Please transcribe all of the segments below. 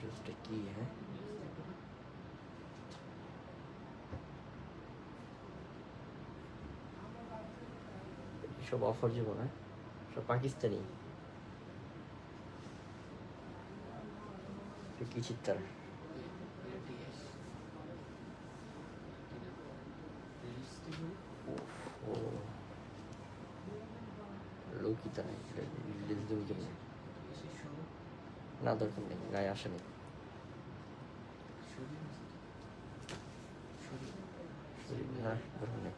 ড্রেসটা কি হ্যাঁ সব অফার জীবন হ্যাঁ? সব পাকিস্তানি। কি চিত্তার লৌকিতা নাই। কেমনি? না দরকার নেই গায়ে আসেনি না দরকার নেই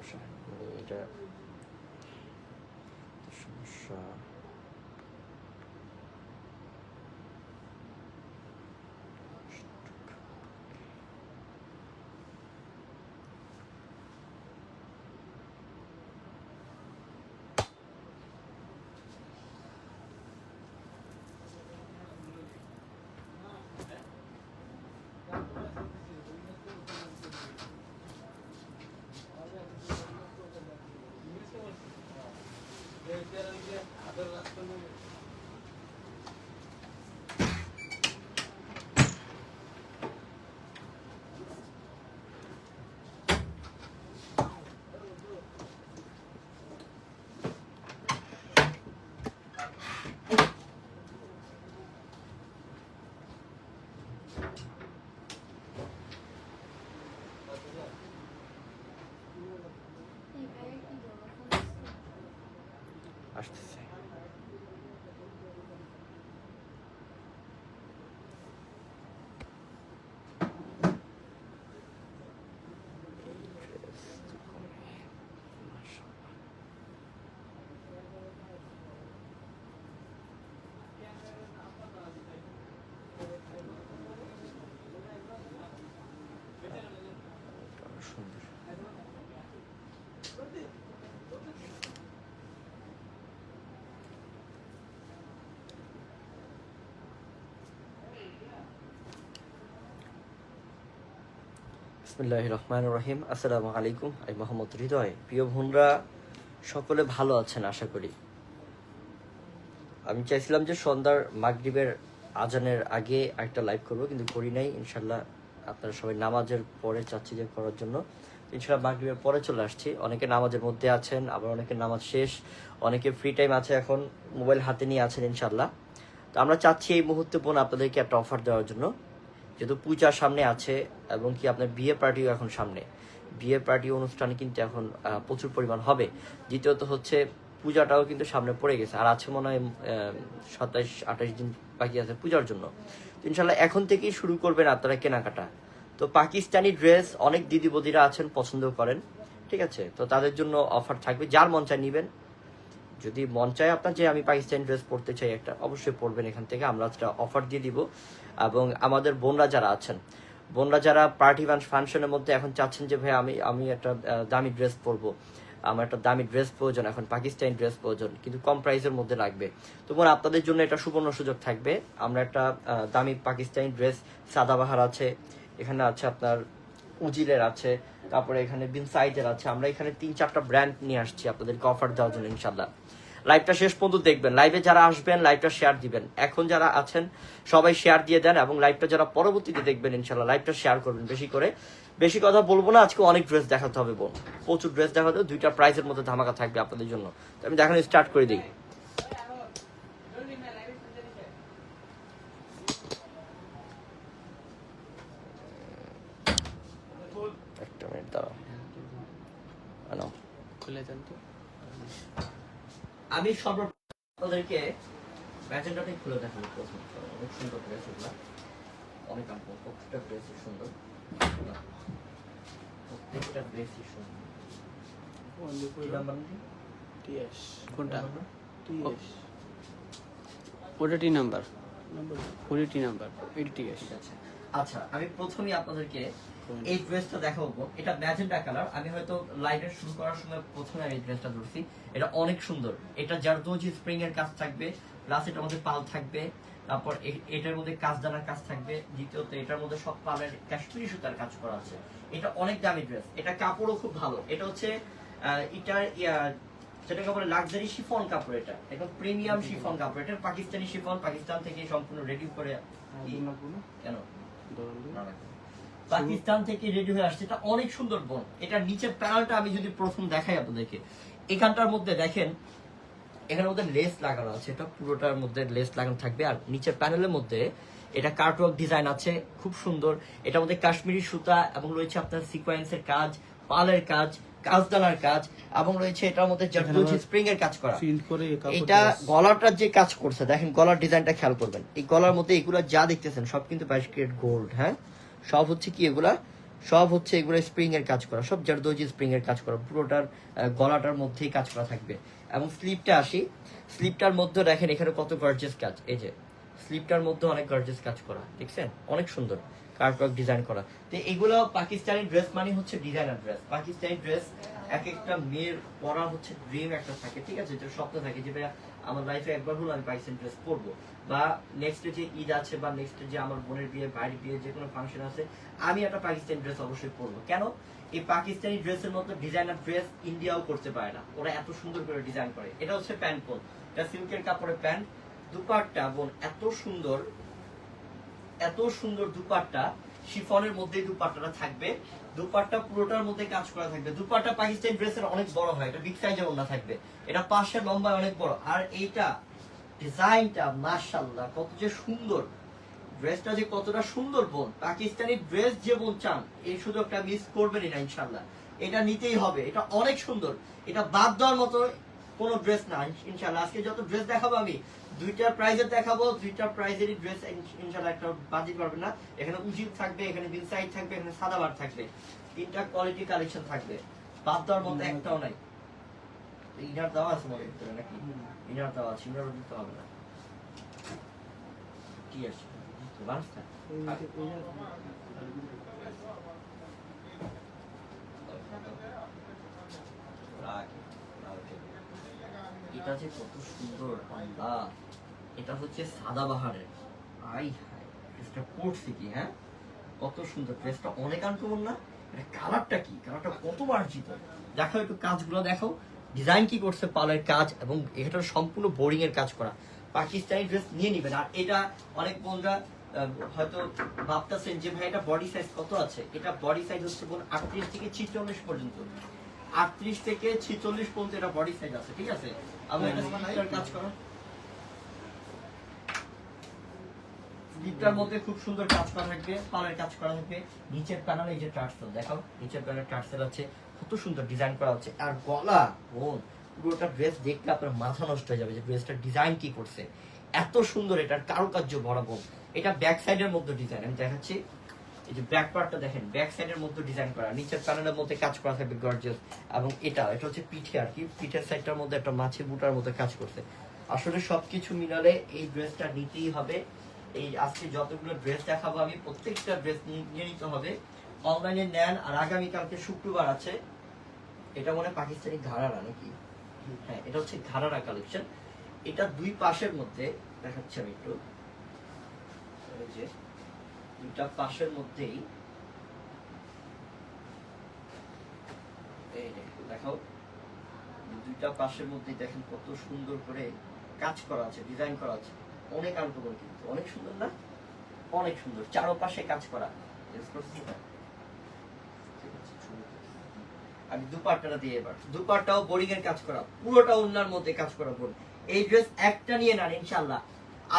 সমস্যা মানে এটা সমস্যা আসতেছে এই dress যখন- মাশাআল্লাহ। এটা আরও সুন্দর বিসমিল্লাহ রহমান রহিম আসসালামু আলাইকুম, আমি মোহাম্মদ হৃদয়। প্রিয় বোনরা, সকলে ভালো আছেন, আশা করি। আমি চাইছিলাম যে সন্ধ্যার মাগরিবের আজানের আগে একটা লাইভ করব, কিন্তু করি নাই। ইনশাল্লাহ আপনারা সবাই নামাজের পরে চাচ্ছি যে করার জন্য। ইনশাল্লাহ মাগরিবের পরে চলে আসছি। অনেকে নামাজের মধ্যে আছেন, আবার অনেকে নামাজ শেষ। অনেকে ফ্রি টাইম আছে এখন মোবাইল হাতে নিয়ে আছেন ইনশাল্লাহ তো আমরা চাচ্ছি এই মুহূর্তে বোন আপনাদেরকে একটা অফার দেওয়ার জন্য। যেহেতু পূজা সামনে আছে এবং কি আপনার বিয়ে পার্টিও এখন সামনে। বিয়ে পার্টি অনুষ্ঠান কিন্তু এখন প্রচুর পরিমাণ হবে। দ্বিতীয়ত হচ্ছে পূজাটাও কিন্তু সামনে পড়ে গেছে। আর আছে মনে হয় সাতাইশ আঠাশ দিন বাকি আছে পূজার জন্য। তো ইনশাল্লাহ এখন থেকেই শুরু করবেন আপনারা কেনাকাটা। তো পাকিস্তানি ড্রেস অনেক দিদি বদিরা আছেন পছন্দ করেন। ঠিক আছে? তো তাদের জন্য অফার থাকবে। যার মন চায় নিবেন। যদি মন চায় আপনার যে আমি পাকিস্তানি ড্রেস পরতে চাই একটা, অবশ্যই পরবেন এখান থেকে। আমরা একটা অফার দিয়ে দিব। এবং আমাদের বোনরা যারা আছেন, বোনরা যারা পার্টি ফাংশনের মধ্যে এখন চাচ্ছেন যে, ভাই, আমি আমি একটা দামি ড্রেস পরবো। আমার একটা দামি ড্রেস প্রয়োজন, এখন পাকিস্তানি ড্রেস প্রয়োজন, কিন্তু কম প্রাইসের মধ্যে লাগবে। তো বোন, আপনাদের জন্য এটা সুবর্ণ সুযোগ থাকবে। আমরা একটা দামি পাকিস্তানি ড্রেস সাদাবাহার আছে, এখানে আছে আপনার উজিলের আছে, তারপরে এখানে বিন সাইজের আছে। আমরা এখানে তিন চারটা ব্র্যান্ড নিয়ে আসছি আপনাদেরকে অফার দেওয়ার জন্য ইনশাল্লাহ লাইভটা শেষ পর্যন্ত দেখবেন। লাইভে যারা আসবেন লাইভটা শেয়ার দিবেন। এখন যারা আছেন, সবাই শেয়ার দিয়ে দেন এবং লাইভটা যারা পরবর্তীতে দেখবেন ইনশাল্লাহ লাইভটা শেয়ার করবেন বেশি করে। বেশি কথা বলব না, আজকে অনেক ড্রেস দেখাতে হবে বোন। প্রচুর ড্রেস দেখাতে হবে, দুইটা প্রাইসের মধ্যে ধামাকা থাকবে আপনাদের জন্য। তো আমি দেখানো স্টার্ট করে দিই। খুলে দেন তো। আমি সর্বপ্রথম আপনাদেরকে ম্যাজেন্টাটাই খুলে দেখাবো প্রথম অনেক সুন্দর ড্রেস এগুলা। অনেক আমপো প্রত্যেকটা ড্রেসই সুন্দর। প্রত্যেকটা ড্রেসই সুন্দর। নাম্বার কোনটা? ওটা টি নাম্বার ওটা টি নাম্বার এটি ঠিক আছে। আচ্ছা আমি প্রথমেই আপনাদেরকে এই ড্রেসটা দেখাবো। এটা ম্যাজেন্টা কালার। আমি হয়তো লাইভের শুরু করার সময় প্রথমে আমি এই ড্রেসটা ধরছি। এটা অনেক সুন্দর। এটা জারদোজি স্প্রিং এর কাজ থাকবে। প্লাস এটার মধ্যে পাল থাকবে। তারপর এটার মধ্যে কাজদানার কাজ থাকবে। দ্বিতীয়ত এটার মধ্যে সব পালের কাশ্মীরি সুতার কাজ করা আছে। এটা অনেক দামি ড্রেস এটা কাপড়ও খুব ভালো। এটা হচ্ছে এটার যেটাকে বলে লাক্সারি শিফন কাপড় এটা। একদম প্রিমিয়াম শিফন কাপড়। এটা পাকিস্তানি শিফন। পাকিস্তান থেকে সম্পূর্ণ রেডি করে কেন? না, না। পাকিস্তান থেকে রেডি হয়ে আসছে। এটা অনেক সুন্দর বোন। এটার নিচের প্যানেলটা আমি যদি প্রথম দেখাই আপনাদেরকে এখানটার মধ্যে দেখেন এখানের মধ্যে লেস লাগানো আছে। এটা পুরোটার মধ্যে লেস লাগানো থাকবে। আর নিচের প্যানেলের মধ্যে এটা কার্টওয়ার্ক ডিজাইন আছে খুব সুন্দর। এটার মধ্যে কাশ্মীরি সুতা এবং রয়েছে আপনার সিকোয়েন্সের কাজ পালের কাজ কাজদানার কাজ এবং রয়েছে এটার মধ্যে স্প্রিং এর কাজ করা। এটা গলাটার যে কাজ করছে দেখেন গলার ডিজাইনটা খেয়াল করবেন। এই গলার মধ্যে এগুলা যা দেখতেছেন সব কিন্তু বাইশ গোল্ড হ্যাঁ? সব হচ্ছে কি এগুলা? সব হচ্ছে এগুলো স্প্রিং এর কাজ করা। সব জারদোজি স্প্রিং এর কাজ করা। পুরোটার গলাটার মধ্যেই কাজ করা থাকবে। এবং স্লিপটা আসি। স্লিপটার মধ্যে দেখেন এখানে কত গর্জেস কাজ। এই যে স্লিপটার মধ্যে অনেক গর্জেস কাজ করা। দেখছেন? অনেক সুন্দর। কার্টওয়ার্ক ডিজাইন করা। তো এগুলো পাকিস্তানি ড্রেস মানে হচ্ছে ডিজাইনার ড্রেস পাকিস্তানি ড্রেস এক একটা মেয়ের পরা হচ্ছে ড্রিম একটা থাকে। ঠিক আছে? যে স্বপ্ন থাকে যে, ভাইয়া, আমার লাইফে একবার হলো আমি পাকিস্তানি ড্রেস পরবো। বা নেক্সট যে ঈদ আছে বা নেক্সট যে আমার বোনের বিয়ে, ভাইয়ের বিয়ে, যে কোনো ফাংশন আছে, আমি একটা পাকিস্তানি ড্রেস অবশ্যই পরবো। কেন? এই পাকিস্তানি ড্রেসের মতো ডিজাইনার ড্রেস ইন্ডিয়াও করতে পারে না। ওরা এত সুন্দর করে ডিজাইন করে। এটা হচ্ছে প্যান্ট পোল এটা সিল্কের কাপড়ের প্যান্ট দুপাট্টা, বোন, এত সুন্দর এত সুন্দর দুপাট্টা, শিফনের মধ্যে দুপাট্টাটা থাকবে। দুপাট্টা পুরোটার মধ্যে কাজ করা থাকবে। দুপাট্টা পাকিস্তানি ড্রেসের অনেক বড় হয়। এটা বিগ সাইজের ওনা থাকবে। এটা পাশের লম্বায় অনেক বড়। আর এইটা ডিজাইনটা মাশাআল্লাহ কত যে সুন্দর। ড্রেসটা যে কতটা সুন্দর বোন। পাকিস্তানি ড্রেস যে বোন চান এই সুযোগটা মিস করবেনই না ইনশাল্লাহ এটা নিতেই হবে এটা অনেক সুন্দর। এটা বাদ দেওয়ার মতো কোনো ড্রেস না ইনশাল্লাহ আজকে যত ড্রেস দেখাবো আমি দুইটা প্রাইজের দেখাবো দুইটা প্রাইজেরই ড্রেস ইনশাল্লাহ একটা বাজিত পারবে না। এখানে উজিব থাকবে এখানে বিন সাইড থাকবে এখানে সাদাবার থাকবে। তিনটা কোয়ালিটি কালেকশন থাকবে। বাদ দেওয়ার মতো একটাও নাই। ইনার দেওয়া আছে মনে নাকি? ইনার দেওয়া আছে ইনারও দিতে হবে না কি আছে মানুষ না এটা যে কত সুন্দর আল্লাহ এটা হচ্ছে সাদা বাহারের আই হাই ড্রেসটা পড়ছে কি হ্যাঁ কত সুন্দর ড্রেসটা অনেক আনকমন না কালারটা কি কালারটা কত মার্জিত দেখো একটু কাজগুলো দেখো ডিজাইন কি করছে পালের কাজ এবং এটার সম্পূর্ণ বোরিং এর কাজ করা। পাকিস্তানি ড্রেস নিয়ে নিবেন। আর এটা অনেক আহ, হয়তো ভাবতেছেন যে ভাই এটা বডি সাইজ কত আছে? এটা বডি সাইজ হচ্ছে বোন আটত্রিশ থেকে ছিচল্লিশ পর্যন্ত। আটত্রিশ থেকে ছিচল্লিশ পর্যন্ত এটা বডি সাইজ আছে ঠিক আছে? আমি এটা কাজ করা। স্লিপটার মধ্যে খুব সুন্দর কাজ করা থাকবে পালের কাজ করা থাকবে। নিচের প্যানেলে এই যে টার্সেল দেখাও। নিচের প্যানেলে টার্সেল আছে। কত সুন্দর ডিজাইন করা হচ্ছে। আর গলা, বোন, পুরোটা ড্রেস দেখলে আপনার মাথা নষ্ট হয়ে যাবে যে ড্রেসটার ডিজাইন কি করছে। এত সুন্দর এটার কারুকার্য বড় বোন এটা ব্যাক সাইডের মধ্যে ডিজাইন আমি দেখাচ্ছি। এই যে ব্যাক পার্টটা দেখেন ব্যাক সাইডের মধ্যে ডিজাইন করা। নিচের প্যানেলের মধ্যে কাজ করা থাকবে গর্জিয়াস এবং এটা এটা হচ্ছে পিঠে আর কি। পিঠের সাইডটার মধ্যে একটা মাছের বুটার মধ্যে কাজ করছে। আসলে সবকিছু মিলালে এই ড্রেসটা নিতেই হবে। এই আজকে যতগুলো ড্রেস দেখাবো আমি, প্রত্যেকটা ড্রেস নিয়ে নিতে হবে। অনলাইনে নেন আর আগামী কালকে শুক্রবার আছে। এটা মনে পাকিস্তানি ঘাড়ারা নাকি? হ্যাঁ এটা হচ্ছে ঘাড়ারা কালেকশন এটা দুই পাশের মধ্যে, দেখাচ্ছি আমি একটু। যে, দুইটা পাশের মধ্যেই। দেখো দুইটা পাশের মধ্যেই দেখেন কত সুন্দর করে কাজ করা আছে ডিজাইন করা আছে। অনেক আনকমন কিন্তু। অনেক সুন্দর না? অনেক সুন্দর। চারোপাশে কাজ করা Yes, করছি না? ঠিক আছে, ছবি তুলছি। আমি দুপাট্টাটা দিয়ে এবার। দুপাট্টাও বোরিং এর কাজ করা পুরোটা অন্যার মধ্যে কাজ করা বোন। এই ড্রেস একটা নিয়ে নেন ইনশাল্লাহ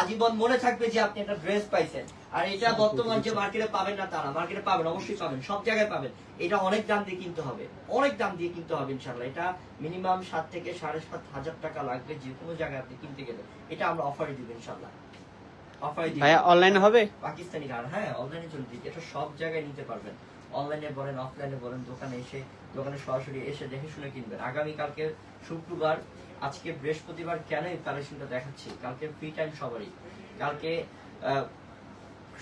আজীবন মনে থাকবে যে আপনি একটা ড্রেস পাইছেন। আর এটা বর্তমান যে মার্কেটে পাবেন না তারা মার্কেটে পাবেন অবশ্যই পাবেন সব জায়গায় পাবেন। এটা অনেক দাম দিয়ে কিনতে হবে অনেক দাম দিয়ে কিনতে হবে ইনশাল্লাহ এটা মিনিমাম সাত থেকে সাড়ে সাত হাজার টাকা লাগবে যে কোনো জায়গায় আপনি কিনতে গেলে। এটা আমরা অফারে দিব ইনশাল্লাহ অফারে দিব। অনলাইন হবে? পাকিস্তানি গান হ্যাঁ অনলাইনে চলবে। এটা সব জায়গায় নিতে পারবেন। অনলাইনে বলেন অফলাইনে বলেন দোকানে এসে দোকানে সরাসরি এসে দেখে শুনে কিনবেন। আগামী কালকে শুক্রবার আজকে বৃহস্পতিবার কেন এই কালেকশনটা দেখাচ্ছি? কালকে ফ্রি টাইম সবারই। কালকে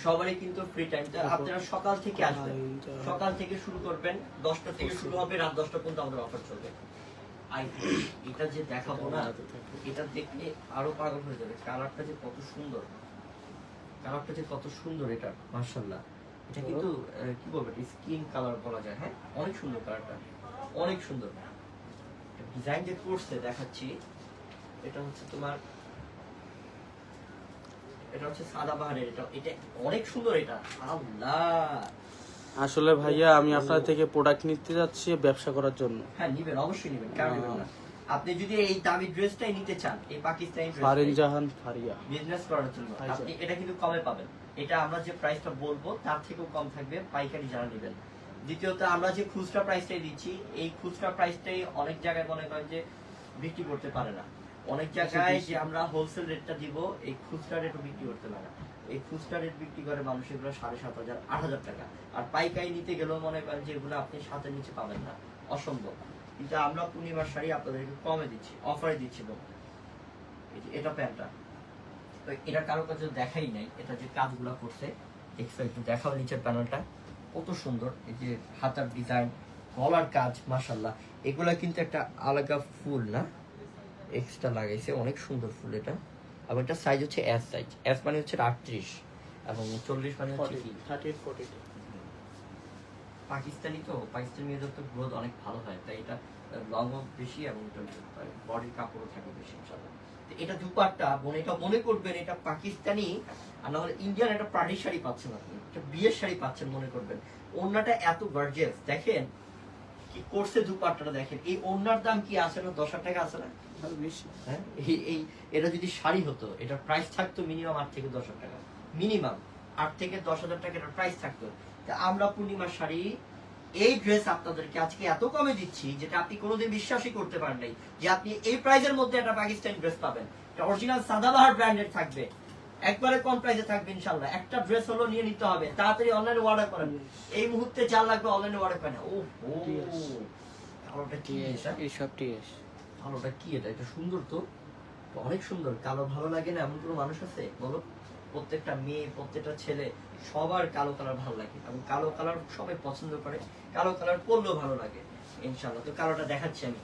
সবারই কিন্তু ফ্রি টাইম আপনারা সকাল থেকে আসবেন। সকাল থেকে শুরু করবেন দশটা থেকে শুরু হবে রাত দশটা পর্যন্ত আমাদের অফার চলবে। এটা যে দেখাবো না এটা দেখলে আরও পাগল হয়ে যাবে। কালারটা যে কত সুন্দর। কালারটা যে কত সুন্দর এটা। মার্শাল্লাহ এটা কিন্তু কি বলব স্কিন কালার বলা যায় হ্যাঁ? অনেক সুন্দর কালারটা অনেক সুন্দর। ডিজাইন যে করছে দেখাচ্ছি এটা হচ্ছে তোমার এটা হচ্ছে সাদা বাহারের এটা এটা অনেক সুন্দর এটা। আল্লাহ! আসলে ভাইয়া আমি আপনার থেকে প্রোডাক্ট নিতে যাচ্ছি ব্যবসা করার জন্য। হ্যাঁ নিবেন অবশ্যই নিবেন কেন নিবেন না। আপনি যদি এই দামি ড্রেসটাই নিতে চান এই পাকিস্তানি ফারিন ড্রেস জাহান ফারিয়া। বিজনেস করার জন্য। আপনি এটা কিন্তু কমে পাবেন। এটা আমরা যে প্রাইসটা বলব তার থেকেও কম থাকবে পাইকারি যারা নেবেন। দ্বিতীয়ত আমরা যে খুচরা প্রাইসটাই দিচ্ছি এই খুচরা প্রাইসটাই অনেক জায়গায় মনে করেন যে বিক্রি করতে পারে না। অনেক জায়গায় যে আমরা হোলসেল রেটটা দিব এই খুচরা রেটও বিক্রি করতে পারে না। এই খুচরা রেট বিক্রি করে মানুষ এগুলো সাড়ে সাত হাজার আট হাজার টাকা। আর পাইকারি নিতে গেলেও মনে করেন যে এগুলো আপনি সাথে নিচে পাবেন না। অসম্ভব। কিন্তু আমরা পূর্ণিমার শাড়ি আপনাদেরকে কমে দিচ্ছি অফারে দিচ্ছি। এটা প্যান্টটা। তো এটা কারও কাছে দেখাই নাই এটা যে কাজগুলো করছে এক্সট্রা একটু দেখাও নিচের প্যানেলটা কত সুন্দর এই যে হাতার ডিজাইন গলার কাজ মাশাল্লাহ এগুলা কিন্তু একটা আলাদা ফুল না? এক্সট্রা লাগাইছে অনেক সুন্দর ফুল এটা। এবং এটা সাইজ হচ্ছে এস সাইজ এস মানে হচ্ছে আটত্রিশ এবং চল্লিশ মানে হচ্ছে পাকিস্তানি তো পাকিস্তানি মেয়েদের তো গ্রোথ অনেক ভালো হয় তাই এটা লংও বেশি এবং বডির কাপড়ও থাকে বেশি ইনশাল্লাহ এটা দুপাট্টা বোন এটা মনে করবেন এটা পাকিস্তানি আর না হলে ইন্ডিয়ান একটা পার্টি শাড়ি পাচ্ছেন আপনি একটা বিয়ের শাড়ি পাচ্ছেন মনে করবেন। ওড়নাটা এত গর্জিয়াস দেখেন কি করছে দুপাট্টাটা দেখেন এই ওড়নার দাম কি আছে না দশ হাজার টাকা আছে না? বেশি। হ্যাঁ এই- এটা যদি শাড়ি হতো এটার প্রাইস থাকতো মিনিমাম আট থেকে দশ হাজার টাকা। মিনিমাম আট থেকে দশ হাজার টাকা এটার প্রাইস থাকতো। তা আমরা পূর্ণিমার শাড়ি এই ড্রেস আপনাদেরকে আজকে এত কমে দিচ্ছি যেটা আপনি কোনোদিন বিশ্বাসই করতে পারেন নাই যে আপনি এই প্রাইসের মধ্যে একটা পাকিস্তানি ড্রেস পাবেন। এটা অরিজিনাল সাদাবাহার ব্র্যান্ডের থাকবে। একবারে কম প্রাইসে থাকবে ইনশাল্লাহ একটা ড্রেস হলো নিয়ে নিতে হবে। তাড়াতাড়ি অনলাইনে অর্ডার করেন। এই মুহূর্তে যা লাগবে অনলাইনে অর্ডার করেন। ও ও কালোটা কি এটা এইসব টিএস ভালোটা কি এটা? এটা সুন্দর তো। অনেক সুন্দর। কালো ভালো লাগে না? এমন কোনো মানুষ আছে? বলো। প্রত্যেকটা মেয়ে প্রত্যেকটা ছেলে সবার কালো কালার ভালো লাগে এবং কালো কালার সবাই পছন্দ করে। কালো কালার পরলেও ভালো লাগে। ইনশাল্লাহ তো কালোটা দেখাচ্ছি আমি।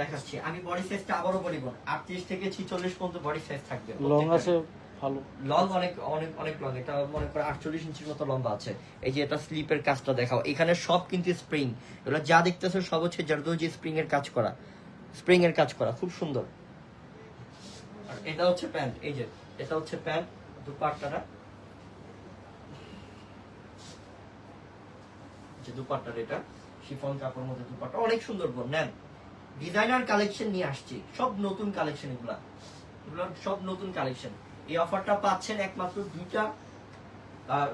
দেখাচ্ছি। আমি বডি সাইজটা আবারও বলি বোন আটত্রিশ থেকে ছিচল্লিশ পর্যন্ত বডি সাইজ থাকবে লং আছে ভালো। লং অনেক অনেক অনেক লং এটা মনে করে আটচল্লিশ ইঞ্চির মতো লম্বা আছে। এই যে এটা স্লিপের কাজটা দেখাও। এখানে সব কিন্তু স্প্রিং এগুলো যা দেখতেছো সব হচ্ছে জারদোজি স্প্রিং এর কাজ করা। স্প্রিং এর কাজ করা। খুব সুন্দর। এটা হচ্ছে প্যান্ট, এই যে এটা হচ্ছে প্যান্ট, দুপাট্টাটা। যে দুপাট্টার এটা, শিফন কাপড়ের মধ্যে দুপাট্টা, অনেক সুন্দর বোন, নেন। ডিজাইনার কালেকশন নিয়ে আসছি, সব নতুন কালেকশন এগুলা। এগুলো সব নতুন কালেকশন এই অফারটা পাচ্ছেন একমাত্র দুইটা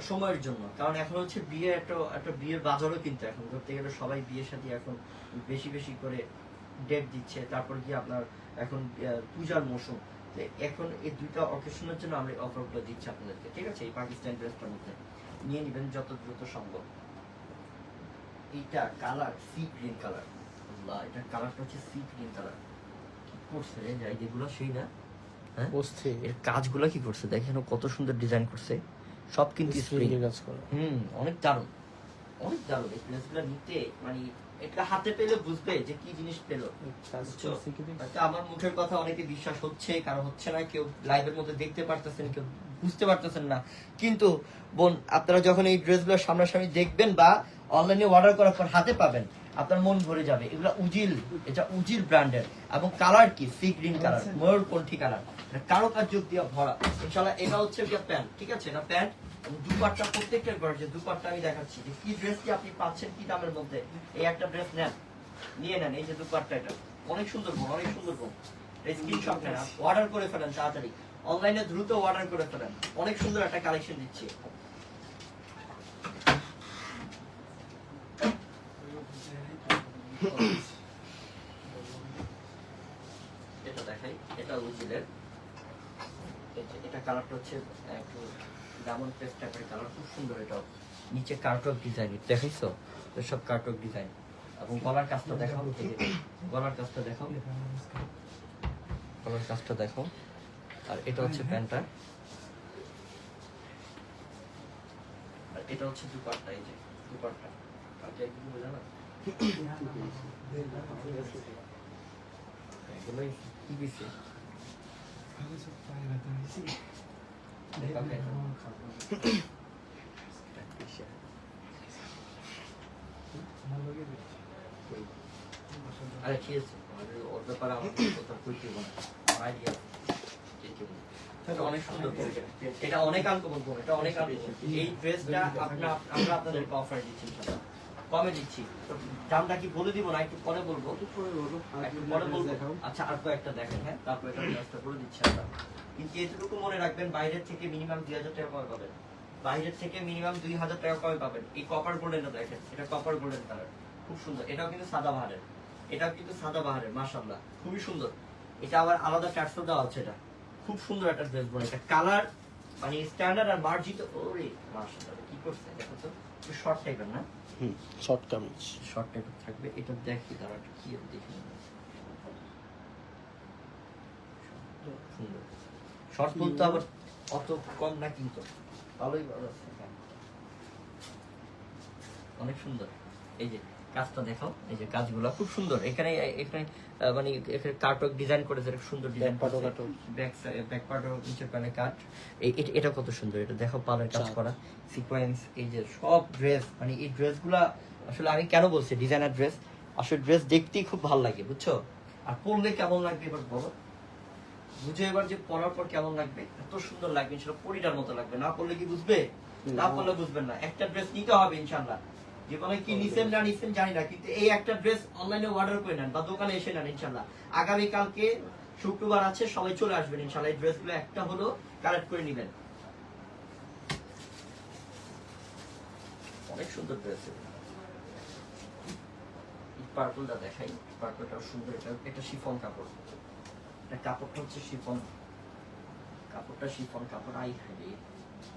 সময়ের জন্য। কারণ এখন হচ্ছে বিয়ে, একটা একটা বিয়ের বাজারও কিন্তু এখন ধরতে গেলে সবাই বিয়ের সাথে এখন বেশি বেশি করে ডেট দিচ্ছে। তারপর কি আপনার এখন পূজার মৌসুম। তো এখন এই দুইটা অকেশনের জন্য আমরা অফারগুলো দিচ্ছি আপনাদেরকে ঠিক আছে? এই পাকিস্তান ড্রেসটার মধ্যে নিয়ে নেবেন যত দ্রুত সম্ভব। এইটা কালার সি গ্রিন কালার আল্লাহ এটা কালারটা হচ্ছে সি গ্রিন কালার কি করছে রে? যাই যেগুলো সেই না। হ্যাঁ? এর কাজগুলো কি করছে? দেখেন কত সুন্দর ডিজাইন করছে। সব কিন্তু স্প্রিং স্প্রিং কাজ করা। হুম অনেক দারুণ। অনেক দারুণ এই নিতে মানে এটা হাতে পেলে বুঝবে যে কি জিনিস পেল। আমার মুখের কথা অনেকে বিশ্বাস হচ্ছে কারও হচ্ছে না কেউ লাইভের মধ্যে দেখতে পারতেছেন কেউ বুঝতে পারতেছেন না। কিন্তু বোন আপনারা যখন এই ড্রেসগুলো সামনাসামনি দেখবেন বা অনলাইনে অর্ডার করার পর হাতে পাবেন আপনার মন ভরে যাবে। এগুলো উজিল এটা উজিল ব্র্যান্ডের এবং কালার কি? সি গ্রিন কালার ময়ূর কণ্ঠী কালার কারও কাজ যোগ দিয়ে ভরা। ইনশাল্লাহ এটা হচ্ছে প্যান্ট ঠিক আছে? এটা প্যান্ট? দুপাট্টা প্রত্যেকটা গর্জে দুপাট্টা আমি দেখাচ্ছি যে কি ড্রেস কি আপনি পাচ্ছেন, কি দামের মধ্যে। এই একটা ড্রেস নেন, নিয়ে নেন, এই যে দুপাট্টা এটা। অনেক সুন্দর বোন, অনেক সুন্দর বোন। স্ক্রিনশট নেন অর্ডার করে ফেলেন তাড়াতাড়ি। অনলাইনে দ্রুত অর্ডার করে ফেলেন। অনেক সুন্দর একটা কালেকশন দিচ্ছি। এটা দেখাই, এটা উজিলের এটা কালারটা হচ্ছে একটু লেমন পেস্ট টাইপের কালার খুব সুন্দর এটাও। নিচে কার্টক ডিজাইন দেখাইছো? সব কার্টক ডিজাইন এবং গলার কাজটা দেখাও গলার কাজটা দেখাও। গলার কাজটা দেখো আর এটা হচ্ছে প্যান্টটা। আর এটা হচ্ছে দুপাট্টা এই যে দুপাট্টা। আর যে কি বোঝা না? এগুলোই কি দিছে? আরে ঠিক আছে। ওর ব্যাপারে আমার কথা কইতে হবে আইডিয়া এটা অনেক সুন্দর বোন। এটা অনেক আনকমন এটা অনেক এই ড্রেসটা আমরা আপনাদেরকে অফার দিচ্ছি। কমে দিচ্ছি। দামটা কি বলে দিব না? একটু পরে বলব। একটু পরে বলব। আচ্ছা আর কয়েকটা দেখেন হ্যাঁ। তারপর এটা ব্যবস্থা করে দিচ্ছি আমরা। কিন্তু এতটুকু মনে রাখবেন বাইরের থেকে মিনিমাম দুই হাজার টাকা কমে পাবেন। বাইরের থেকে মিনিমাম দুই হাজার টাকা কমে পাবেন। এই কপার গোল্ডেনটা দেখেন এটা কপার গোল্ডেন কালার খুব সুন্দর। এটাও কিন্তু সাদা বাহারের। এটাও কিন্তু সাদা বাহারের মাশাল্লাহ খুবই সুন্দর। এটা আবার আলাদা চারশো দেওয়া আছে এটা। খুব সুন্দর একটা ড্রেস বোন এটা কালার মানে স্ট্যান্ডার্ড আর মার্জিত ওরে মাশাল্লাহ কি করছে? দেখো তো একটু শর্ট টাইপের না? হুম শর্ট কামিজ। শর্ট টাইপের থাকবে। এটা দেখি তারা কি দেখি। সুন্দর। শর্ট বলতে আবার অত কম না কিন্তু ভালোই ভালো। অনেক সুন্দর। এই যে কাজটা দেখাও এই যে কাজগুলো খুব সুন্দর। এখানে এখানে মানে এখানে কার্টক ডিজাইন করেছে একটা সুন্দর ডিজাইন ব্যাক ব্যাক পার্টও নিচের প্যানে কাট এটা- এটা কত সুন্দর এটা দেখো পালের কাজ করা। সিকোয়েন্স এই যে সব ড্রেস মানে এই ড্রেসগুলা আসলে আমি কেন বলছি ডিজাইনার ড্রেস আসলে ড্রেস দেখতেই খুব ভালো লাগে বুঝছ? আর পরলে কেমন লাগবে এবার বলো? বুঝে এবার যে পরার পর কেমন লাগবে? এত সুন্দর লাগবে সেটা পরিটার মতো লাগবে। না পরলে কি বুঝবে? না। পরলে বুঝবেন না। একটা ড্রেস নিতে হবে ইনশাল্লাহ। জীবনে কি নিছেন না নিছেন জানি না কিন্তু এই একটা ড্রেস অনলাইনে অর্ডার করে নেন বা দোকানে এসে নেন ইনশাল্লাহ। আগামী কালকে শুক্রবার আছে সবাই চলে আসবেন ইনশাল্লাহ। এই ড্রেসগুলো একটা হলো কালেক্ট করে নেবেন। অনেক সুন্দর ড্রেস পার্পলটা দেখাই। পার্পলটাও সুন্দর। এটা এটা শিফন কাপড়। এটা কাপড়টা হচ্ছে শিফন। কাপড়টা শিফন কাপড় আই হাইরে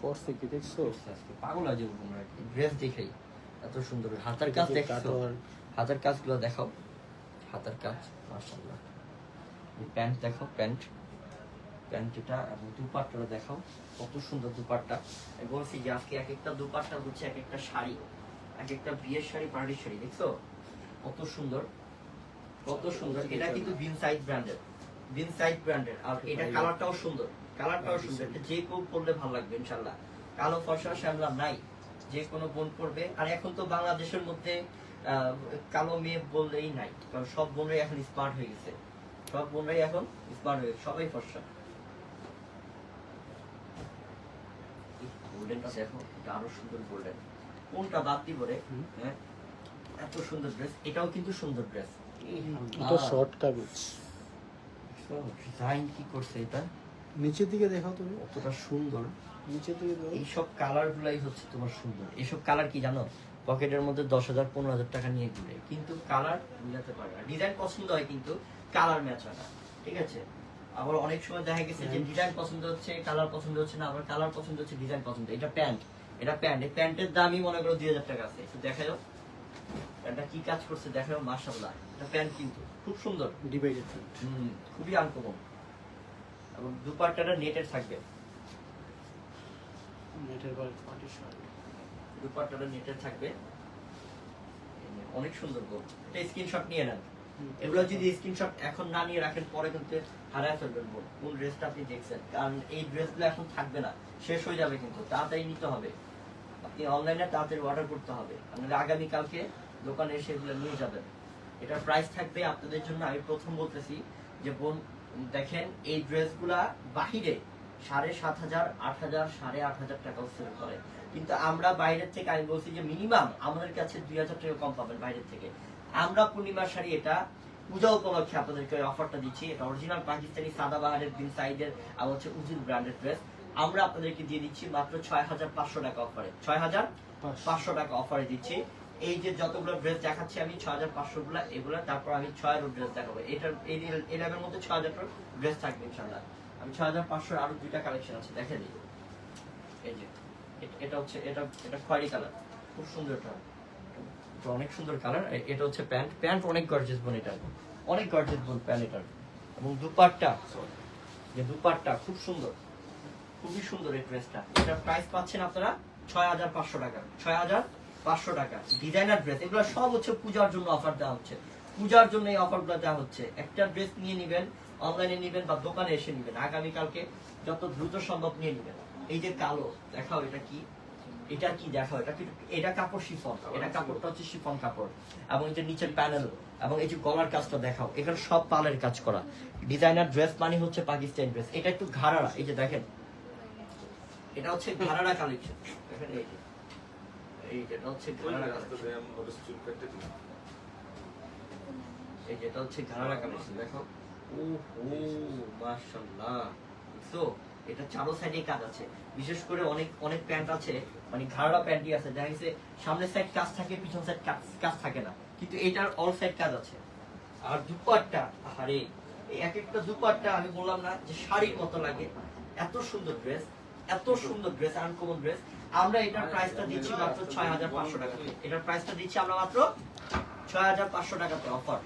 পরছে কি দেখছ? আজকে। পাগল আর কি। ড্রেস দেখেই। এত সুন্দর হাতার কাজ দেখছ? হাতার কাজগুলো দেখাও। হাতার কাজ মাশাআল্লাহ। এই প্যান্ট দেখো প্যান্ট। প্যান্ট এটা এবং দুপাট্টাটা দেখাও। কত সুন্দর দুপাট্টা। বলছি যে আজকে এক একটা দুপাট্টা হচ্ছে এক একটা শাড়ি। এক একটা বিয়ের শাড়ি পার্টির শাড়ি দেখছ? কত সুন্দর। কত সুন্দর। এটা কিন্তু বিন সাইড ব্র্যান্ডের। বিন সাইড ব্র্যান্ডের আর এটা কালারটাও সুন্দর। কালারটাও সুন্দর। যে কেউ পরলে ভালো লাগবে ইনশাল্লাহ কালো ফর্সা শ্যামলা নাই। যে কোনো বোন পড়বে আর এখন তো বাংলাদেশের মধ্যে কালো মেয়ে বললেই নাই। কারণ সব বোনরাই এখন স্মার্ট হয়ে গেছে। সব বোনরাই এখন স্মার্ট হয়ে গেছে। সবাই ফর্সা। গোল্ডেনটা দেখো এটা আরও সুন্দর গোল্ডেন কোনটা বাদ দিব রে? হ্যাঁ? এত সুন্দর ড্রেস এটাও কিন্তু সুন্দর ড্রেস এটা শর্ট কামিজ ডিজাইন কি করছে এটা? নিচের দিকে দেখাও তুমি। কতটা সুন্দর। নিচের দিকে দেখো এইসব কালার গুলাই হচ্ছে তোমার সুন্দর। এইসব কালার কি জানো? পকেটের মধ্যে দশ হাজার পনেরো হাজার টাকা নিয়ে ঘুরে। কিন্তু কালার মিলাতে পারে না। ডিজাইন পছন্দ হয় কিন্তু কালার ম্যাচ হয় না। ঠিক আছে? আবার অনেক সময় দেখা গেছে যে ডিজাইন পছন্দ হচ্ছে কালার পছন্দ হচ্ছে না আবার কালার পছন্দ হচ্ছে ডিজাইন পছন্দ। এটা প্যান্ট এটা প্যান্ট এই প্যান্টের দামই মনে করো দুই হাজার টাকা আছে। একটু দেখা যাও প্যান্টটা কি কাজ করছে দেখা যাও মার্শাল্লাহ এটা প্যান্ট কিন্তু। খুব সুন্দর। ডিভাইডেড হুম, খুবই আনকমন। এবং দুপাট্টাটা নেটের থাকবে। নেটের পার্টি শর্ট দুপাট্টাটা নেটের থাকবে। অনেক সুন্দর গো। এটা স্ক্রিনশট নিয়ে নেন। এগুলো যদি স্ক্রিনশট এখন না নিয়ে রাখেন পরে কিন্তু হারায় ফেলবেন বোন কোন ড্রেসটা আপনি দেখছেন? কারণ এই ড্রেসগুলো এখন থাকবে না। শেষ হয়ে যাবে কিন্তু। তাড়াতাড়ি নিতে হবে। আপনি অনলাইনে তাড়াতাড়ি অর্ডার করতে হবে। আপনাদের আগামী কালকে দোকানে এসে এগুলো নিয়ে যাবেন। এটার প্রাইস থাকবে আপনাদের জন্য আমি প্রথম বলতেছি যে বোন, দেখেন এই ড্রেসগুলা বাহিরে সাড়ে সাত হাজার, আট হাজার, সাড়ে আট হাজার টাকাও সেল করে। কিন্তু আমরা বাইরের থেকে, আমি বলছি যে মিনিমাম আমাদের কাছে দুই হাজার টাকা কম পাবেন বাইরের থেকে। আমরা পূর্ণিমার শাড়ি এটা পূজা উপলক্ষে আপনাদেরকে অফারটা দিচ্ছি। এটা অরিজিনাল পাকিস্তানি সাদাবাহারের বিন সাইডের আর হচ্ছে উজিল ব্র্যান্ডের ড্রেস আমরা আপনাদেরকে দিয়ে দিচ্ছি মাত্র ছয় হাজার পাঁচশো টাকা অফারে ছয় হাজার পাঁচশো টাকা অফারে দিচ্ছি। এই যে যতগুলো ড্রেস দেখাচ্ছি আমি, ছয় হাজার পাঁচশো গুলা এগুলা, তারপর আমি ছয় ড্রেস দেখাবো। এটার, এই এই মধ্যে ছয় হাজার ড্রেস থাকবে ইনশাল্লাহ আমি ছয় হাজার পাঁচশো আরও দুইটা কালেকশন আছে দেখে এই যে এটা হচ্ছে, এটা এটা খয়েরি কালার খুব সুন্দর এটা অনেক সুন্দর কালার এটা হচ্ছে প্যান্ট। প্যান্ট অনেক গর্জেস বোন এটা অনেক গর্জেস বোন প্যান্ট এটার। এবং দুপাট্টা, যে দুপাট্টা খুব সুন্দর, খুবই সুন্দর এই ড্রেসটা এটার প্রাইস পাচ্ছেন আপনারা ছয় হাজার পাঁচশো টাকা। ছয় হাজার পাঁচশো টাকা। ডিজাইনার ড্রেস এগুলো সব হচ্ছে পূজার জন্য অফার দেওয়া হচ্ছে। পূজার জন্য এই অফারগুলো দেওয়া হচ্ছে। একটা ড্রেস নিয়ে নেবেন অনলাইনে নেবেন বা দোকানে এসে নেবেন। আগামীকালকে যত দ্রুত সম্ভব নিয়ে নেবেন। এই যে কালো দেখাও এটা কি? এটা কি দেখাও? এটা এটা কাপড় শিফন। এটা কাপড়টা হচ্ছে শিফন কাপড়। এবং এই যে নিচের প্যানেল এবং এই যে গলার কাজটা দেখাও। এখানে সব পালের কাজ করা। ডিজাইনার ড্রেস মানে হচ্ছে পাকিস্তানি ড্রেস এটা একটু ঘাড়ারা এই যে দেখেন। এটা হচ্ছে ঘাড়ারা কালেকশন দেখেন এই যে। এই যেটা হচ্ছে কালেকশন এই যেটা হচ্ছে ঘাড়ারা কালেকশন দেখো। ও ও মাশাআল্লাহ। দেখছ এটা চারো সাইডে কাজ আছে। বিশেষ করে অনেক অনেক প্যান্ট আছে মানে ঘাড়া প্যান্টই আছে। দেখা গেছে সামনের সাইড কাজ থাকে পিছন সাইড কাজ কাজ থাকে না। কিন্তু এটার অল সাইড কাজ আছে। আর দুপাট্টা আরে এক একটা দুপাট্টা আমি বললাম না যে শাড়ির মতো লাগে। এত সুন্দর ড্রেস এত সুন্দর ড্রেস আনকমন ড্রেস আমরা এটার প্রাইসটা দিচ্ছি মাত্র ছয় হাজার পাঁচশো টাকা। এটার প্রাইসটা দিচ্ছি আমরা মাত্র ছয় হাজার পাঁচশো টাকাতে অফার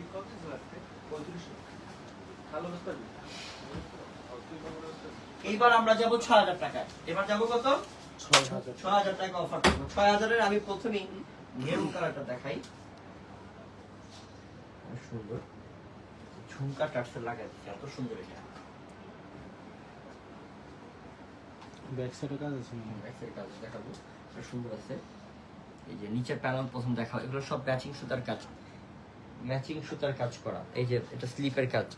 এইবার আমরা যাব ছয় হাজার টাকায়। এবার যাব কত? ছয় হাজার। টাকা অফার করব। ছয় হাজারের আমি প্রথমেই মেরুন কালারটা দেখাই। সুন্দর। ঝুমকা টাটসে লাগাই এত সুন্দর এটা। ব্যাক সাইডে কাজ আছে হয়। কাজ দেখাবো। এটা সুন্দর আছে। এই যে নিচের প্যানেল প্রথম দেখাও। এগুলো সব ম্যাচিং সুতার কাজ। ম্যাচিং সুতার কাজ করা। এই যে এটা স্লিপের কাজ।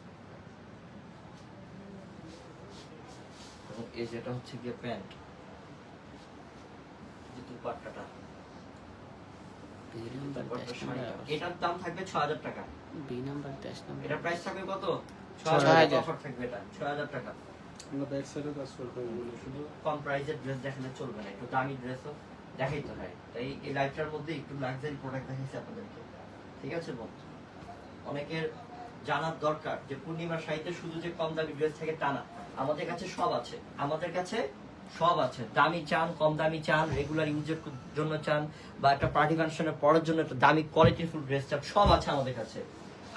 এই যেটা হচ্ছে গিয়ে প্যান্ট। যে দুপাট্টাটা। এটার দাম থাকবে ছ হাজার টাকা। বি নাম্বার এটার প্রাইস থাকবে কত? ছ হাজার। হাজার। অফার থাকবে এটা। ছ হাজার টাকা। আমরা ব্যাক সাইডে কাজ করতে হবে শুধু কম প্রাইসের ড্রেস দেখালে চলবে না, একটু দামি ড্রেসও দেখাইতে হয়। তাই এই লাইফটার মধ্যে একটু লাক্সারি প্রোডাক্ট দেখাইছি আপনাদেরকে। ঠিক আছে বোন অনেকের জানার দরকার যে পূর্ণিমার শাড়িতে শুধু যে কম দামি ড্রেস থেকে টা না, আমাদের কাছে সব আছে। আমাদের কাছে সব আছে। দামি চান, কম দামি চান রেগুলার ইউজের জন্য চান, বা একটা পার্টি ফাংশনে পড়ার জন্য একটা দামি কোয়ালিটিফুল ড্রেস চান, সব আছে আমাদের কাছে।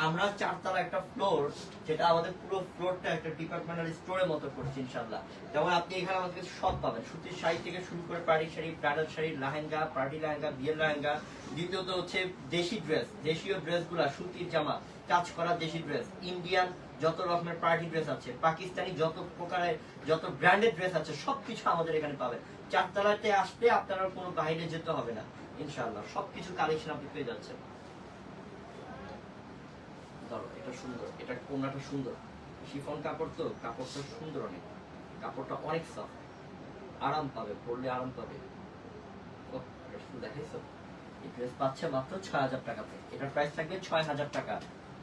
আমরা চারতলা একটা ফ্লোর যেটা আমাদের পুরো ফ্লোরটা একটা ডিপার্টমেন্টাল স্টোরের মতো করছি ইনশাল্লাহ যেমন আপনি এখানে আমাদের কাছে সব পাবেন। সুতির শাড়ি থেকে শুরু করে party sari bridal sari, lehenga party lehenga, বিয়ের লেহেঙ্গা, দ্বিতীয়ত হচ্ছে দেশি ড্রেস দেশীয় ড্রেসগুলা সুতির জামা, কাজ করা দেশি ড্রেস ইন্ডিয়ান যত রকমের পার্টি ড্রেস আছে, পাকিস্তানি যত প্রকারের, যত ব্র্যান্ডেড ড্রেস আছে, সবকিছু আমাদের এখানে পাবেন। চারতলাতে আসলে আপনারা কোনো বাইরে যেতে হবে না, ইনশাআল্লাহ। সবকিছু কালেকশন আপনি পেয়ে যাচ্ছেন। এটা সুন্দর এটা সুন্দর। শিফন কাপড় তো, কাপড়টা সুন্দর অনেক। কাপড়টা অনেক আরাম পাবে আরাম পাবে। দেখাইছো? এই ড্রেস পাচ্ছে মাত্র ছয় হাজার টাকাতে এটার প্রাইস থাকবে ছয় হাজার টাকা।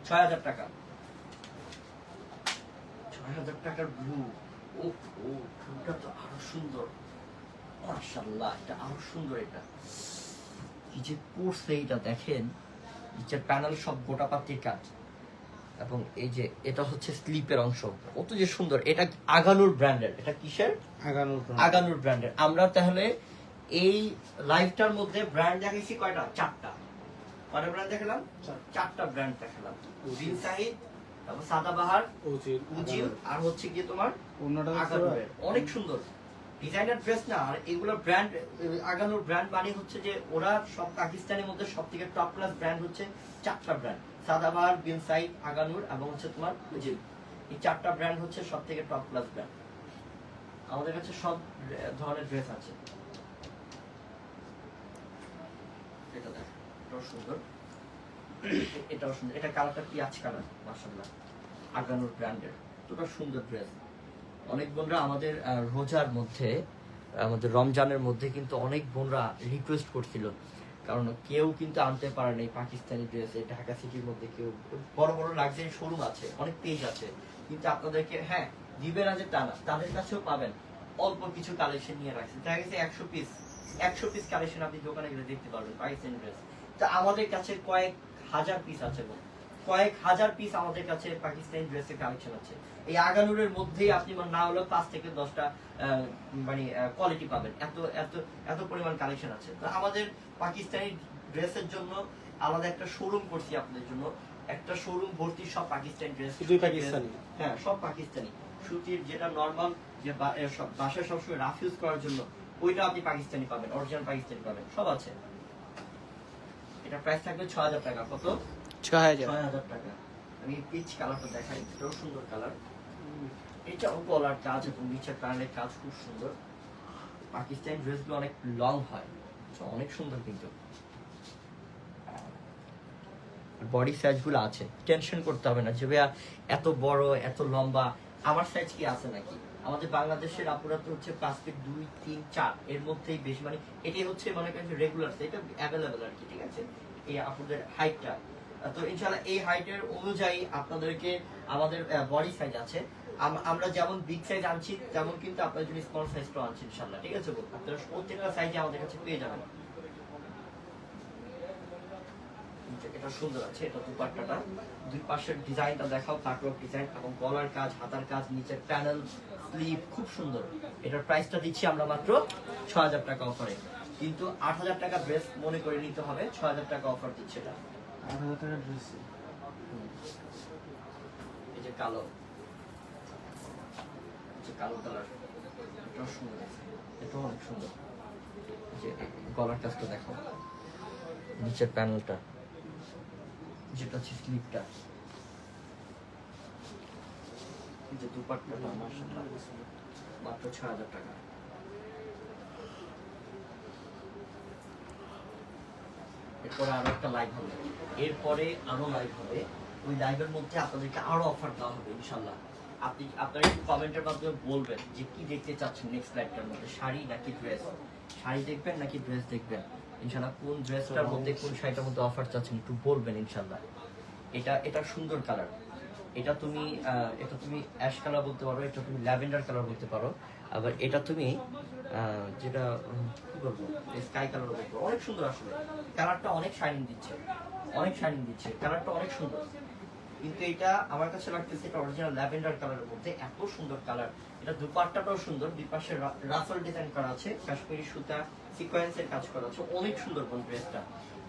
ছয় হাজার টাকা। ছয় হাজার টাকার ব্লু ও ও তো আরও সুন্দর। মার্শাল্লাহ এটা আরও সুন্দর এটা। কি যে করছে এটা দেখেন। নিচের প্যানেল সব গোটা পাতির কাজ। এবং এই যে এটা হচ্ছে স্লিপের অংশ। কত যে সুন্দর। এটা আগানুর ব্র্যান্ডের? এটা কিসের? আগানোর আগানুর ব্র্যান্ডের। আমরা তাহলে এই লাইফটার মধ্যে ব্র্যান্ড দেখাইছি কয়টা? চারটা। কয়টা ব্র্যান্ড দেখালাম? চারটা ব্র্যান্ড দেখালাম। বিন সাহিদ তারপর সাদাবাহার উচিত উজির আর হচ্ছে গিয়ে তোমার অনেক সুন্দর। ডিজাইনার ড্রেস না আর এগুলো ব্র্যান্ড আগানুর ব্র্যান্ড মানে হচ্ছে যে ওরা সব পাকিস্তানের মধ্যে সব থেকে টপ ক্লাস ব্র্যান্ড হচ্ছে চারটা ব্র্যান্ড। সাদাবাহার বিন সাইড আগানুর এবং হচ্ছে তোমার উজির। এই চারটা ব্র্যান্ড হচ্ছে সব থেকে টপ ক্লাস ব্র্যান্ড আমাদের কাছে সব ধরনের ড্রেস আছে। এটা দেখ সুন্দর। এটাও সুন্দর। এটা কালারটা পিঁয়াজ কালার? মাসাল্লাহ আগানুর ব্র্যান্ডের দুটো সুন্দর ড্রেস অনেক বোনরা আমাদের রোজার মধ্যে, আমাদের রমজানের মধ্যে কিন্তু অনেক বোনরা রিকোয়েস্ট করছিল কারণ কেউ কিন্তু আনতে পারে নাই পাকিস্তানি ড্রেস ঢাকা সিটির মধ্যে কেউ। বড় বড় লাক্সারি শোরুম আছে, অনেক পেজ আছে। কিন্তু আপনাদেরকে হ্যাঁ দিবে না যে টানা তাদের কাছেও পাবেন। অল্প কিছু কালেকশন নিয়ে রাখছে। দেখা গেছে একশো পিস একশো পিস কালেকশন আপনি দোকানে গেলে দেখতে পারবেন, পাকিস্তানি ড্রেস তা আমাদের কাছে কয়েক হাজার পিস আছে কয়েক হাজার পিস আমাদের কাছে পাকিস্তানি ড্রেসের কালেকশন আছে। এই আগানুরের মধ্যেই আপনি না হলেও পাঁচ থেকে দশটা মানে কোয়ালিটি পাবেন। এত এত এত পরিমাণ কালেকশন আছে। তো আমাদের পাকিস্তানি ড্রেসের জন্য আলাদা একটা শোরুম করছি আপনাদের জন্য। একটা শোরুম ভর্তি সব পাকিস্তানি ড্রেস শুধুই পাকিস্তানি? হ্যাঁ সব পাকিস্তানি সুতির যেটা নর্মাল যে বাসায় সবসময় রাফ ইউজ করার জন্য ওইটা আপনি পাকিস্তানি পাবেন অরিজিনাল পাকিস্তানি পাবেন সব আছে। এটা প্রাইস থাকবে ছ হাজার টাকা কত? ছয় হাজার। ছয় হাজার টাকা। সুন্দর কালার এটাও গলার কাজ খুব সুন্দর। পাকিস্তানি ড্রেসগুলো অনেক লং হয় অনেক সুন্দর কিন্তু। বডি সাইজগুলো আছে টেনশন করতে হবে না যে ভাইয়া এত বড়, এত লম্বা, আমার সাইজ কি আছে নাকি? আমাদের বাংলাদেশের আপুরা তো হচ্ছে পাঁচ ফিট দুই, তিন, চার, এর মধ্যেই বেশি মানে এটাই হচ্ছে মনে করেন রেগুলার এটা অ্যাভেলেবেল আর কি, ঠিক আছে? এই আপুদের হাইটটা তো ইনশাল্লাহ এই হাইটের অনুযায়ী আপনাদেরকে আমাদের বডি সাইজ আছে। আমরা যেমন বিগ সাইজ আনছি, তেমন কিন্তু আপনাদের জন্য স্মল সাইজটাও আনছি ইনশাল্লাহ ঠিক আছে আপনারা প্রত্যেকটা সাইজে আমাদের কাছে পেয়ে যাবেন। ডিজাইন এবং কাজ, হাতার কাজ প্যানেল খুব সুন্দর। এটার দিচ্ছি আমরা মাত্র হাজার টাকা অফারে কিন্তু আট হাজার টাকা ড্রেস মনে করে নিতে হবে ছ হাজার টাকা অফার দিচ্ছে এটা। আট হাজার ড্রেস এই যে কালো। এই যে কালো কালার এটাও সুন্দর। এটাও অনেক সুন্দর। যে গলার কাজটা দেখো। নিচের প্যানেলটা যেটা হচ্ছে স্লিপটা যে মাশাআল্লাহ। মাত্র ছ হাজার টাকা। এরপরে আরও একটা লাইভ হবে। এরপরে আরও লাইভ হবে। ওই লাইভের মধ্যে আপনাদেরকে আরও অফার দেওয়া হবে ইনশাল্লাহ আপনি, আপনারা একটু কমেন্টের মাধ্যমে বলবেন যে কি দেখতে চাচ্ছেন নেক্সট লাইভটার মধ্যে, শাড়ি নাকি ড্রেস শাড়ি দেখবেন নাকি ড্রেস দেখবেন? ইনশাল্লাহ কোন ড্রেসটার মধ্যে, কোন শাড়িটার মধ্যে অফার চাচ্ছেন একটু বলবেন ইনশাল্লাহ এটা এটা সুন্দর কালার এটা তুমি এটা তুমি অ্যাশ কালার বলতে পারো, এটা তুমি ল্যাভেন্ডার কালার বলতে পারো। আবার এটা তুমি যেটা কি বলব স্কাই কালার বলতে অনেক সুন্দর আসলে। কালারটা অনেক শাইনিং দিচ্ছে। অনেক শাইনিং দিচ্ছে। কালারটা অনেক সুন্দর। কিন্তু এটা আমার কাছে লাগতেছে এটা অরিজিনাল ল্যাভেন্ডার কালারের মধ্যে এত সুন্দর কালার এটা দুপাট্টাটাও সুন্দর। দুই পাশে রাফল ডিজাইন করা আছে। কাশ্মীরি সুতা সিকোয়েন্সের কাজ করা আছে। অনেক সুন্দর কোন ড্রেসটা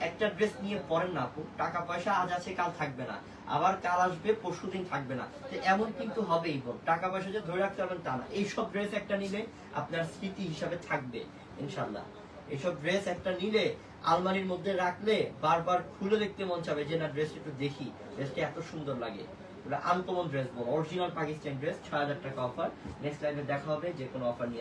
একটা ড্রেস নিয়ে পরেন না আপু। টাকা পয়সা আজ আছে, কাল থাকবে না। আবার কাল আসবে, পরশু দিন থাকবে না। তো এমন কিন্তু হবেই বোন টাকা পয়সা যে ধরে রাখতে পারবেন তা না। এইসব ড্রেস একটা নিলে আপনার স্মৃতি হিসাবে থাকবে ইনশাল্লাহ এইসব ড্রেস একটা নিলে আলমারির মধ্যে রাখলে বারবার খুলে দেখতে মন চাবে যে, না ড্রেস একটু দেখি। ড্রেসটা এত সুন্দর লাগে। আনকমন ড্রেস বল। অরিজিনাল পাকিস্তান ড্রেস ছয় হাজার টাকা অফার নেক্সট লাইভে দেখা হবে যে কোনো অফার নিয়ে